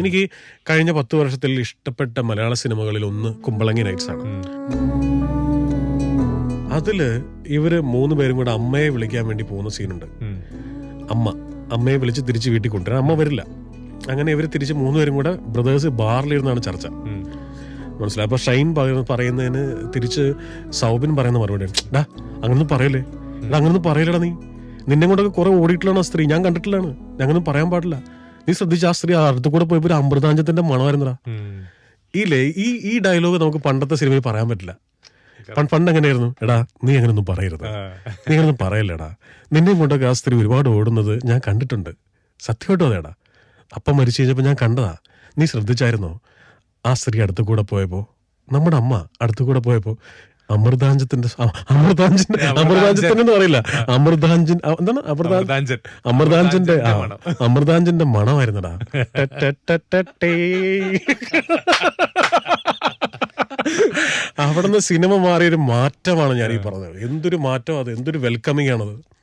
എനിക്ക് കഴിഞ്ഞ പത്ത് വർഷത്തിൽ ഇഷ്ടപ്പെട്ട മലയാള സിനിമകളിൽ ഒന്ന് കുമ്പളങ്ങി നൈറ്റ്സ് ആണ്. അതിൽ ഇവർ മൂന്ന് പേരും കൂടെ അമ്മയെ വിളിക്കാൻ വേണ്ടി പോകുന്ന സീനുണ്ട്. അമ്മ അമ്മയെ വിളിച്ച് തിരിച്ച് വീട്ടിൽ കൊണ്ടുവരാൻ അമ്മ വരില്ല. അങ്ങനെ ഇവർ തിരിച്ച് മൂന്നുപേരും കൂടെ ബ്രദേഴ്സ് ബാറിലിരുന്നാണ് ചർച്ച. മനസ്സിലായി? അപ്പൊ ഷൈൻ പറയുന്നതിന് തിരിച്ച് സൗബിൻ പറയുന്ന മറുപടിയാണ് ഡാ അങ്ങനൊന്നും പറയല്ലേ? അങ്ങനൊന്നും പറയലടാ നീ. നിന്നെ കൊണ്ടൊക്കെ കുറെ ഓടിയിട്ടുള്ളതാണ് സ്ത്രീ. ഞാൻ കണ്ടിട്ടില്ലാണ്. ഞങ്ങനൊന്നും പറയാൻ പാടില്ല. നീ ശ്രദ്ധിച്ച ആ സ്ത്രീ അടുത്ത് കൂടെ പോയപ്പോ ഒരു അമൃതാഞ്ചത്തിന്റെ മണമായിരുന്നടാ ഇല്ലേ ഈ ഈ ഡയലോഗ് നമുക്ക് പണ്ടത്തെ സിനിമയിൽ പറയാൻ പറ്റില്ല. പണ്ട് പണ്ട് എങ്ങനെയായിരുന്നു? എടാ നീ അങ്ങനൊന്നും പറയരുത്. നീ അങ്ങനൊന്നും പറയല്ലടാ. നിന്നെ കൊണ്ടൊക്കെ ആ സ്ത്രീ ഒരുപാട് ഓടുന്നത് ഞാൻ കണ്ടിട്ടുണ്ട്. സത്യമായിട്ടും അതേടാ. അപ്പം മരിച്ചു കഴിഞ്ഞപ്പോൾ ഞാൻ കണ്ടതാ. നീ ശ്രദ്ധിച്ചായിരുന്നോ? ആ സ്ത്രീ അടുത്ത് കൂടെ പോയപ്പോ നമ്മുടെ അമ്മ അടുത്ത് കൂടെ പോയപ്പോ അമൃതാഞ്ചത്തിന്റെ അമൃതാഞ്ചൻ അമൃതാഞ്ചിന്റെ എന്ന് പറയില്ല. അമൃതാഞ്ചൻ എന്താണ്? അമൃതാഞ്ചൻ അമൃതാഞ്ചന്റെ അമൃതാഞ്ചന്റെ മണമായിരുന്നടാ. അവിടുന്ന് സിനിമ മാറിയൊരു മാറ്റമാണ് ഞാൻ ഈ പറഞ്ഞത്. എന്തൊരു മാറ്റം അത്? എന്തൊരു വെൽക്കമിങ് ആണത്?